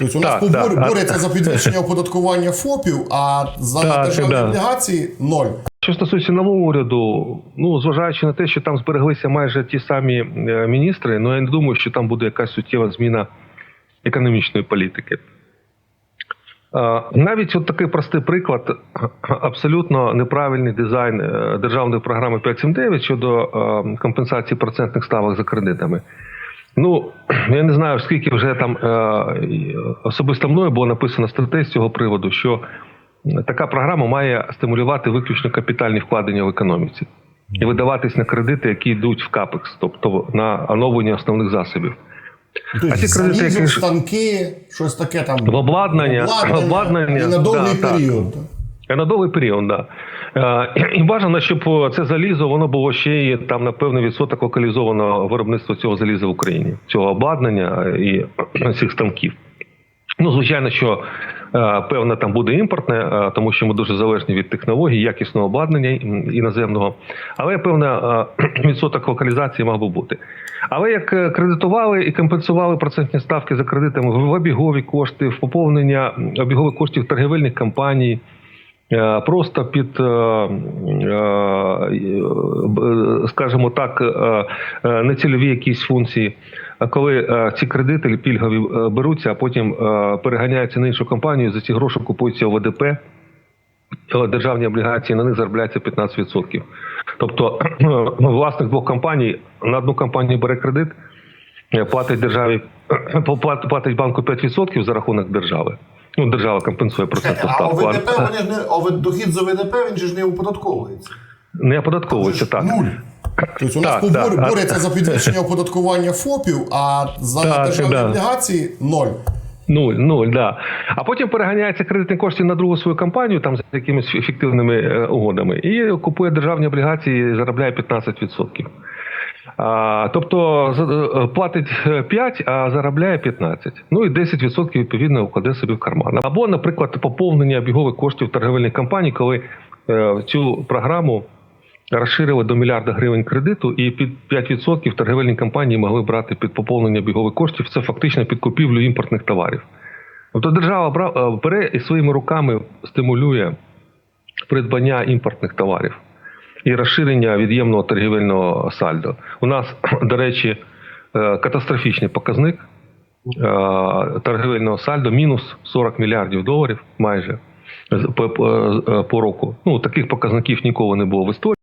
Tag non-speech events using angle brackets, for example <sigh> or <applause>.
Тобто у нас Так, побор- так. борються за підвищення оподаткування ФОПів, а за Так, державні облігації ноль. Що стосується нового уряду, ну зважаючи на те, що там збереглися майже ті самі е, міністри, ну я не думаю, що там буде якась суттєва зміна економічної політики. Е, Навіть от такий простий приклад, <clears throat> абсолютно неправильний дизайн е, державної програми 579 щодо компенсації процентних ставок за кредитами. Ну, <clears throat> я не знаю, скільки вже там е, особисто мною було написано статей з цього приводу, що така програма має стимулювати виключно капітальні вкладення в економіці і видаватись на кредити, які йдуть в капекс, тобто на оновлення основних засобів. Тобто ці кредити, які ж- станки, щось таке там. В обладнання, обладнання, і на довгий да, так. період. Е, На довгий період, да. Е, І бажано, щоб це залізо воно було ще й там на певний відсоток локалізовано виробництво цього заліза в Україні, цього обладнання і <clears throat> цих станків. Ну, звичайно, що е, певно там буде імпортне, е, тому що ми дуже залежні від технологій, якісного обладнання іноземного. Але певна е, <clears throat> відсоток локалізації мав би бути. Але як кредитували і компенсували процентні ставки за кредитами в обігові кошти, в поповнення обігових коштів торгівельних компаній. Е, Просто під, е, е, скажімо так, нецільові якісь функції. Коли ці кредити пільгові беруться, а потім переганяються на іншу компанію, за ці гроші купуються ОВДП, державні облігації, на них заробляється 15%. Тобто <clears throat> власник двох компаній на одну компанію бере кредит, платить державі, <clears throat> платить банку 5% за рахунок держави. Ну, держава компенсує процентну А ставку. ОВДП, вони ж не ОВ- дохід з ОВДП, він же ж не оподатковується. Не оподатковується так. Нуль. Тобто у нас Так, побор- так. за підвищення оподаткування ФОПів, а за Так, державні облігації ноль. Нуль, нуль, да. А потім переганяється кредитні кошти на другу свою компанію, там з якимись фіктивними е, угодами, і купує державні облігації і заробляє 15%. Тобто е, платить е, 5, а заробляє 15. Ну і 10% відповідно вкладе собі в карман. Або, наприклад, поповнення обігових коштів торговельних компаній, коли е, цю програму розширили до мільярда гривень кредиту, і під 5% торговельні компанії могли брати під поповнення обігових коштів. Це фактично під купівлю імпортних товарів. Тобто держава е, бере і своїми руками стимулює придбання імпортних товарів і розширення від'ємного торгівельного сальдо. У нас, <clears throat> до речі, е, катастрофічний показник е, торгівельного сальдо мінус 40 мільярдів доларів майже е, по року. Ну таких показників ніколи не було в історії.